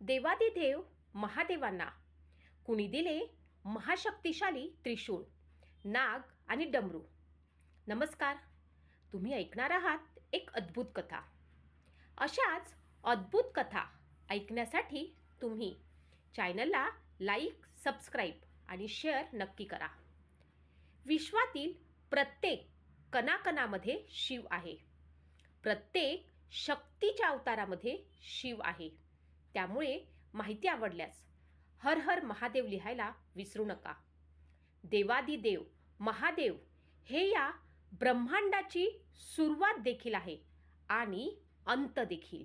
देवादिदेव महादेवांना. कुणी दिले? महाशक्तिशाली त्रिशूळ नाग आणि डमरू. नमस्कार. तुम्ही ऐकणार आहात एक अद्भुत कथा. अशाच अद्भुत कथा ऐकण्यासाठी तुम्ही चॅनलला लाईक सबस्क्राईब आणि शेअर नक्की करा. विश्वातील प्रत्येक कणाकणामध्ये शिव आहे. प्रत्येक शक्तीच्या अवतारामध्ये शिव आहे. त्यामुळे माहिती आवडल्यास हर हर महादेव लिहायला विसरू नका. देवादिदेव महादेव हे या ब्रह्मांडाची सुरुवात देखील आहे आणि अंत देखील.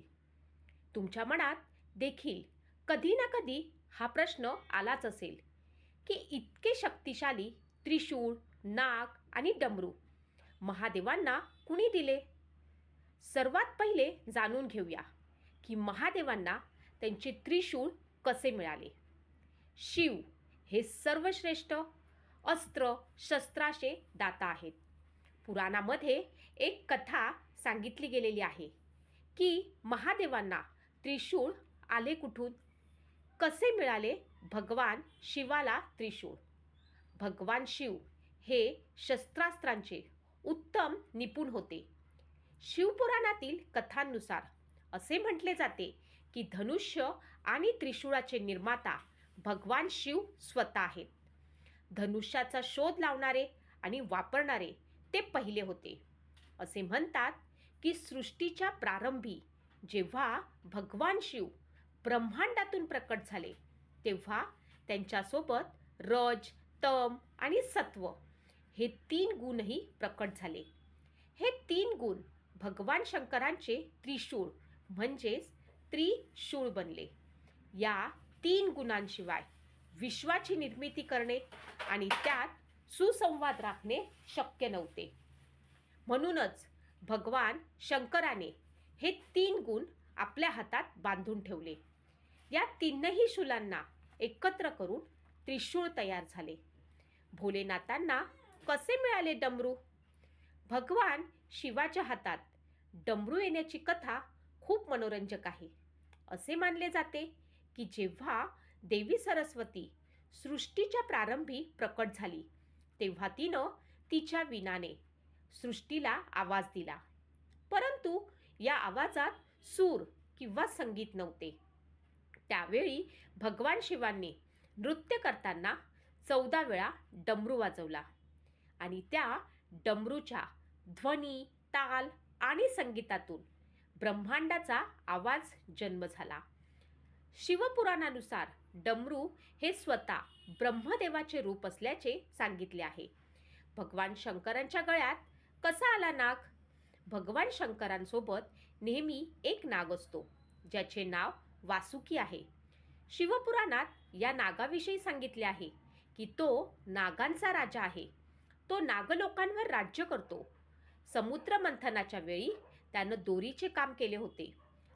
तुमच्या मनात देखील कधी ना कधी हा प्रश्न आलाच असेल की इतके शक्तिशाली त्रिशूळ नाग आणि डमरू महादेवांना कुणी दिले? सर्वात पहिले जाणून घेऊया की महादेवांना त्यांचे त्रिशूळ कसे मिळाले? शिव हे सर्वश्रेष्ठ अस्त्र शस्त्राचे दाता आहेत. पुराणामध्ये एक कथा सांगितली गेलेली आहे की महादेवांना त्रिशूळ आले कुठून? कसे मिळाले भगवान शिवाला त्रिशूळ? भगवान शिव हे शस्त्रास्त्रांचे उत्तम निपुण होते. शिवपुराणातील कथांनुसार असे म्हटले जाते की धनुष्य आणि त्रिशूळाचे निर्माता भगवान शिव स्वतः आहेत. धनुष्याचा शोध लावणारे आणि वापरणारे ते पहिले होते. असे म्हणतात की सृष्टीच्या प्रारंभी जेव्हा भगवान शिव ब्रह्मांडातून प्रकट झाले तेव्हा त्यांच्यासोबत रज तम आणि सत्व हे तीन गुणही प्रकट झाले. हे तीन गुण भगवान शंकरांचे त्रिशूळ म्हणजेच त्रिशूळ बनले. या तीन गुणांशिवाय विश्वाची निर्मिती करणे आणि त्यात सुसंवाद राखणे शक्य नव्हते. म्हणूनच भगवान शंकराने हे तीन गुण आपल्या हातात बांधून ठेवले. या तीनही शूलांना एकत्र करून त्रिशूळ तयार झाले. भोलेनाथांना कसे मिळाले डमरू? भगवान शिवाच्या हातात डमरू येण्याची कथा खूप मनोरंजक आहे. असे मानले जाते की जेव्हा देवी सरस्वती सृष्टीच्या प्रारंभी प्रकट झाली तेव्हा तिनं तिच्या विनाने सृष्टीला आवाज दिला. परंतु या आवाजात सूर किंवा संगीत नव्हते. त्यावेळी भगवान शिवांनी नृत्य करताना चौदा वेळा डमरू वाजवला आणि त्या डमरूच्या ध्वनी ताल आणि संगीतातून ब्रह्मांडाचा आवाज जन्म झाला. शिवपुराणानुसार डमरू हे स्वतः ब्रह्मदेवाचे रूप असल्याचे सांगितले आहे. भगवान शंकरांच्या गळ्यात कसा आला नाग? भगवान शंकरांसोबत नेहमी एक नाग असतो ज्याचे नाव वासुकी आहे. शिवपुराणात या नागाविषयी सांगितले आहे की तो नागांचा राजा आहे. तो नागलोकांवर राज्य करतो. समुद्र मंथनाच्या वेळी त्यानं दोरीचे काम केले होते.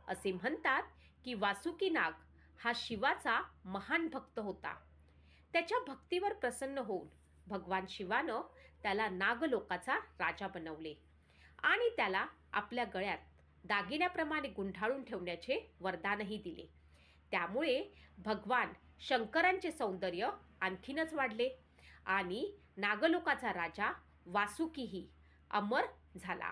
असे म्हणतात की वासुकी नाग हा शिवाचा महान भक्त होता. त्याच्या भक्तीवर प्रसन्न होऊन भगवान शिवानं त्याला नागलोकाचा राजा बनवले आणि त्याला आपल्या गळ्यात दागिन्याप्रमाणे गुंढाळून ठेवण्याचे वरदानही दिले. त्यामुळे भगवान शंकरांचे सौंदर्य आणखीनच वाढले आणि नागलोकाचा राजा वासुकीही अमर झाला.